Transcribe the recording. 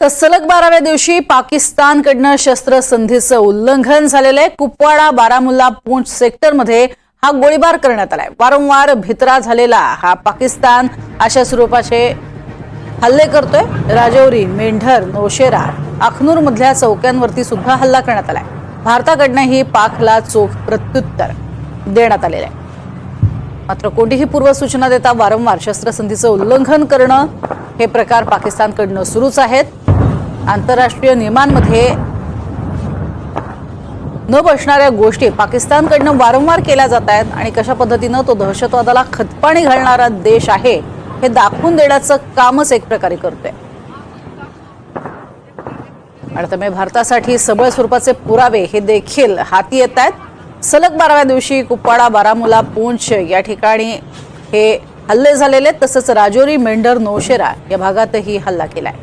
तर सलग बाराव्या दिवशी पाकिस्तानकडनं शस्त्रसंधीचं उल्लंघन झालेलं आहे. कुपवाडा बारामुल्ला पूंछ सेक्टरमध्ये हा गोळीबार करण्यात आलाय. वारंवार भित्रा झालेला हा पाकिस्तान अशा स्वरूपाचे हल्ले करतोय. राजौरी मेंढर नौशेरा अखनूर मधल्या चौक्यांवरती सुद्धा हल्ला करण्यात आलाय. भारताकडनंही पाकला चोख प्रत्युत्तर देण्यात आलेलं आहे. मात्र कोणतीही पूर्वसूचना देता वारंवार शस्त्रसंधीचं उल्लंघन करणं हे प्रकार पाकिस्तानकडनं सुरूच आहेत. आंतरराष्ट्रीय नियमांमध्ये न बसणाऱ्या गोष्टी पाकिस्तानकडनं वारंवार केल्या जात आहेत आणि कशा पद्धतीनं तो दहशतवादाला खतपाणी घालणारा देश आहे हे दाखवून देण्याचं कामच एक प्रकारे करतोय. आणि त्यामुळे भारतासाठी सबळ स्वरूपाचे पुरावे हे देखील हाती येत आहेत. सलग बाराव्या दिवशी कुप्वाडा बारामुला पूंछ या ठिकाणी हे हल्ले झालेले आहेत. तसंच राजौरी मेंढर नौशेरा या भागातही हल्ला केलाय.